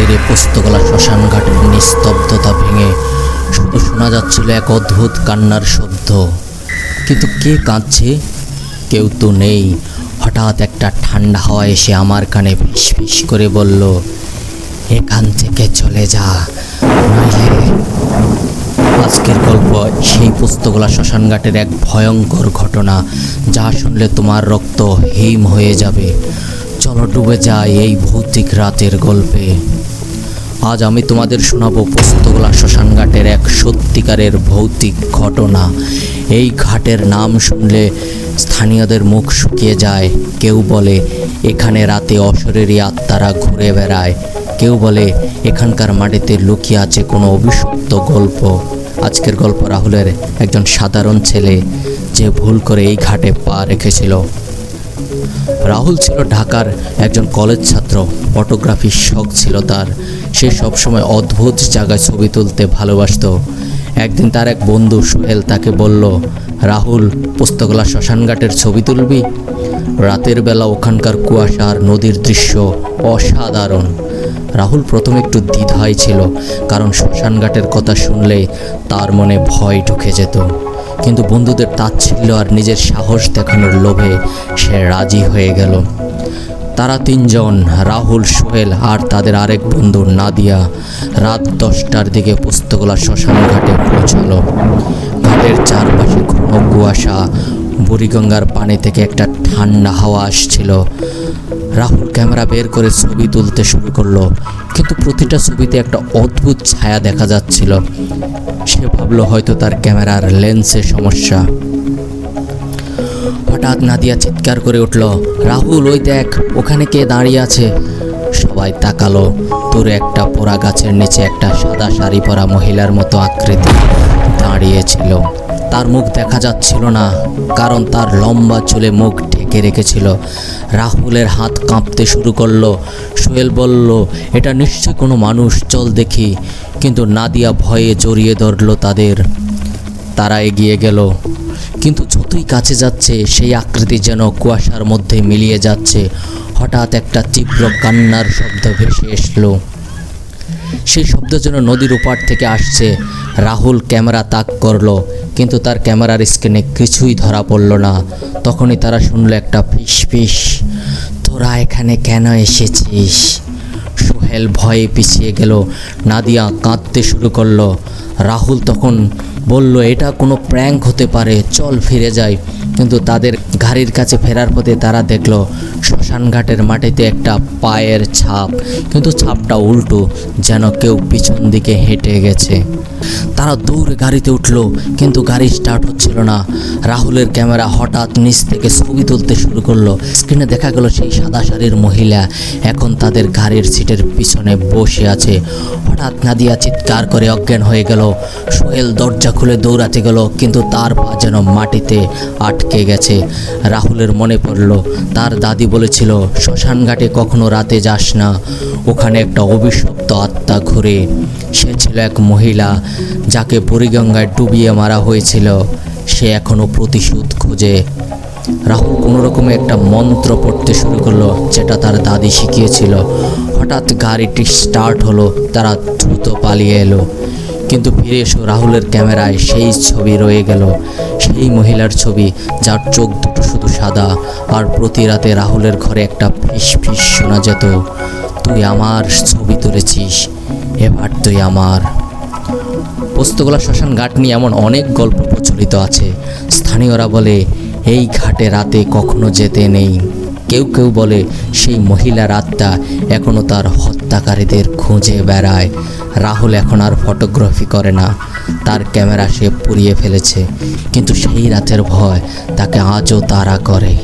তীরে পোস্তগলা শ্মশান ঘাটের নিস্তব্ধতা ভেঙে শুধু শোনা যাচ্ছিল এক অদ্ভুত কান্নার শব্দ। কিন্তু কে কাঁদছে? কেউ তো নেই। হঠাৎ একটা ঠান্ডা হাওয়া এসে আমার কানে ফিস ফিস করে বলল, এখান থেকে চলে যা আজকের গল্প সেই পুস্তকলা শ্মশানঘাটের এক ভয়ঙ্কর ঘটনা যা শুনলে তোমার রক্ত হিম হয়ে যাবে। চলো ডুবে যায় এই ভৌতিক রাতের গল্পে। আজ আমি তোমাদের শোনাবো পুস্তকলা শ্মশানঘাটের এক সত্যিকারের ভৌতিক ঘটনা। এই ঘাটের নাম শুনলে স্থানীয়দের মুখ শুকিয়ে যায়। কেউ বলে, এখানে রাতে অশরীরী আত্মারা ঘুরে বেড়ায়। কেউ বলে, এখানকার মাটিতে লুকিয়ে আছে কোনো অভিশপ্ত গল্প। আজকের গল্প রাহুলের একজন সাধারণ ছেলে, যে ভুল করে এই ঘাটে পা রেখেছিল। রাহুল ছিল ঢাকার একজন কলেজ ছাত্র। ফটোগ্রাফির শখ ছিল তার। সে সবসময় অদ্ভুত জায়গায় ছবি তুলতে ভালোবাসতো। একদিন তার এক বন্ধু সোহেল তাকে বলল, রাহুল, পুস্তকলা শ্মশানঘাটের ছবি তুলবি? রাতের বেলা ওখানকার কুয়াশা আর নদীর দৃশ্য অসাধারণ। রাহুল প্রথমে একটু দ্বিধায় ছিল, কারণ শ্মশানঘাটের কথা শুনলে তার মনে ভয় ঢুকে যেত। কিন্তু বন্ধুদের তাচ্ছিল্য আর নিজের সাহস দেখানোর লোভে সে রাজি হয়ে গেল। তারা তিনজন, রাহুল, সোহেল আর তাদের আরেক বন্ধু নাদিয়া রাত দশটার দিকে পুস্তকলা শ্মশান ঘাটে পৌঁছালো। ঘাটের চারপাশে ঘন কুয়াশা, বুড়িগঙ্গার পানি থেকে একটা ঠান্ডা হাওয়া আসছিল। রাহুল ক্যামেরা বের করে ছবি তুলতে শুরু করল, কিন্তু প্রতিটা ছবিতে একটা অদ্ভুত ছায়া দেখা যাচ্ছিল। সে ভাবলো হয়তো তার ক্যামেরার লেন্সে সমস্যা। হঠাৎ নাদিয়া চিৎকার করে উঠল, রাহুল, ওই দেখ, ওখানে কে দাঁড়িয়ে আছে? সবাই তাকালো। দূরে একটা পোড়া গাছের নিচে একটা সাদা শাড়ি পরা মহিলার মতো আকৃতি দাঁড়িয়েছিল তার মুখ দেখা যাচ্ছিল না, কারণ তার লম্বা চুলে মুখ ঢেকে রেখেছিল। রাহুলের হাত কাঁপতে শুরু করল। সোহেল বলল, এটা নিশ্চয় কোনো মানুষ, চল দেখি। কিন্তু নাদিয়া ভয়ে জড়িয়ে ধরলো তাদের। তারা এগিয়ে গেল। কিন্তু যতই কাছে যাচ্ছে, সেই আকৃতি যেন কুয়াশার মধ্যে মিলিয়ে যাচ্ছে। হঠাৎ একটা তীব্র কান্নার শব্দ ভেসে এসলো। সেই শব্দ যেন নদীর ওপার থেকে আসছে। রাহুল ক্যামেরা তাক করল, কিন্তু তার ক্যামেরার স্ক্রিনে কিছুই ধরা পড়ল না। তখনই তারা শুনলো একটা ফিস ফিস। তোরা এখানে কেন এসেছিস? সোহেল ভয়ে পিছিয়ে গেল। নাদিয়া কাঁদতে শুরু করল। রাহুল তখন বলল, এটা কোনো প্র্যাঙ্ক হতে পারে, চল ফিরে যাই। কিন্তু তাদের গাড়ির কাছে ফেরার পথে তারা দেখল, শ্মশান ঘাটের মাটিতে একটা পায়ের ছাপ। কিন্তু ছাপটা উল্টো, যেন কেউ পিছন দিকে হেঁটে গেছে। তারা দৌড়ে গাড়িতে উঠল, কিন্তু গাড়ি স্টার্ট হচ্ছিল না। রাহুলের ক্যামেরা হঠাৎ নিচ থেকে ছবি তুলতে শুরু করল। স্ক্রিনে দেখা গেল সেই সাদা শাড়ির মহিলা। এখন তাদের গাড়ির সিটের পিছনে বসে আছে। হঠাৎ নাদিয়া চিৎকার করে অজ্ঞান হয়ে গেল। সোহেল দরজা খুলে দৌড়াতে গেল, কিন্তু তার পা যেন মাটিতে আটকে গেছে। রাহুলের মনে পড়ল, তার দাদি বলেছিল শ্মশান ঘাটে কখনো রাতে যাস না। ওখানে একটা অভিশপ্ত আত্মা ঘুরে। সে ছিল এক মহিলা। যাকে বুড়িগঙ্গায় ডুবিয়ে মারা হয়েছিল, সে এখনও প্রতিশোধ খোঁজে। রাহুল কোনো রকমে একটা মন্ত্র পড়তে শুরু করল, যেটা তার দাদি শিখিয়েছিল। হঠাৎ গাড়িটি স্টার্ট হলো, তারা দ্রুত পালিয়ে এলো। কিন্তু ফিরে এসো, রাহুলের ক্যামেরায় সেই ছবি রয়ে গেল। সেই মহিলার ছবি, যার চোখ দুটো শুধু সাদা, আর প্রতি রাতে রাহুলের ঘরে একটা ফিস ফিস শোনা যেত। তুই আমার ছবি তুলেছিস, এবার তুই আমার পোস্তগোলা শ্মশান ঘাট নিয়ে এমন অনেক গল্প প্রচলিত আছে। স্থানীয়রা বলে, এই ঘাটে রাতে কখনো যেতে নেই। কেউ কেউ বলে, সেই মহিলার আত্মা এখনও তার হত্যাকারীদের খুঁজে বেড়ায়। রাহুল এখন আর ফটোগ্রাফি করে না। তার ক্যামেরা সে পুড়িয়ে ফেলেছে। কিন্তু সেই রাতের ভয় তাকে আজও তারা করে।